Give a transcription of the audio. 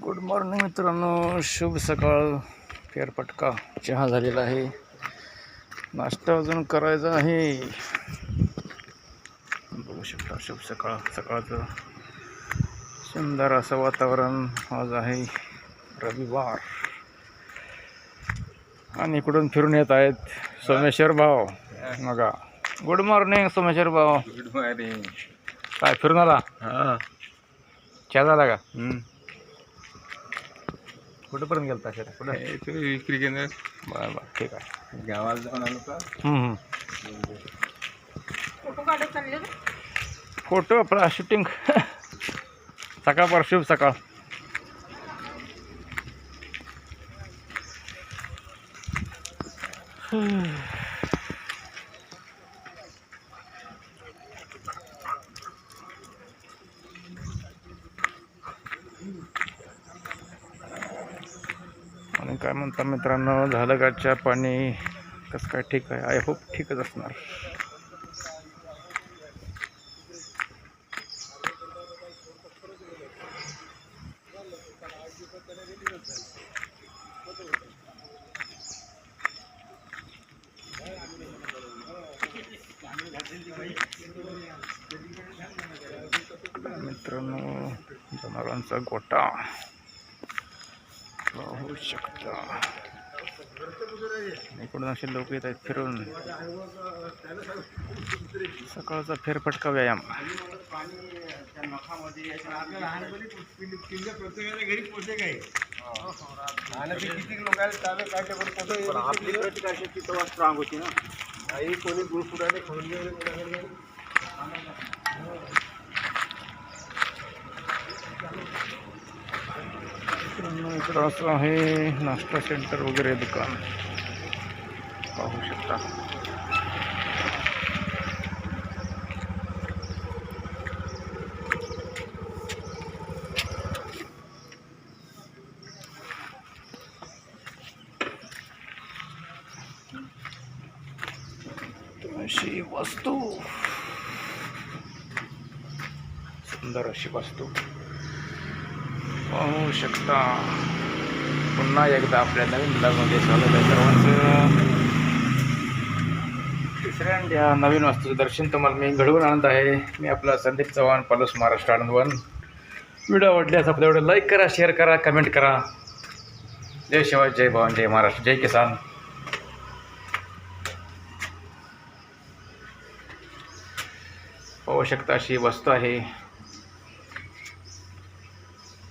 Good morning मित्रांनो. शुभ सकाळ. फेरपटका चहा झालेला आहे. नाश्ता अजून करायचा आहे. बघू शकता शुभ सकाळ. सकाळचं सुंदर असं वातावरण आज आहे. रविवार. आणि इकडून फिरून येत आहेत सोमेश्वर भाऊ. मगा गुड मॉर्निंग सोमेश्वर भाऊ. गुड मॉर्निंग काय फिरून आला? हा. चहा झाला का? कुठंपर्यंत गेलता शेता कुठं? तू विक्री केंद्र. बरं बरं ठीक आहे. गावाला जाऊन आलो का? हम्म, हम्म. फोटो आपला शूटिंग सकाळपार शुभ सकाळ. आणि काय म्हणता मित्रांनो झालं का चहा पाणी. कसं काय ठीक आहे? आय होप ठीकच असणार. मित्रांनो जनावरांचा गोटा पाहू शकता इकडून असे लोक येत आहेत फिरून. सकाळचा फेरफटका व्यायाम. आपली प्रतिकारशक्ती तेव्हा स्ट्रॉंग होती ना. आई कोणी गुळ फुटाने मित्रांनो, असं आहे नाश्ता सेंटर वगैरे दुकान. पाहू शकता. अशी वस्तू. सुंदर अशी वस्तू. पाहू शकता. पुन्हा एकदा आपल्या नवीन ब्लॉगमध्ये स्वागत आहे सर्वांचं. तिसऱ्यांदा नवीन वस्तूचं दर्शन तुम्हाला मी घडवून आणत आहे. मी आपला संदीप चव्हाण पालूस महाराष्ट्र आनंदवन व्हिडिओ आवडल्यास आपल्या एवढं लाईक करा शेअर करा कमेंट करा. जय शिवाय जय भवन जय महाराष्ट्र जय किसान. पाहू शकता अशी वस्तू आहे.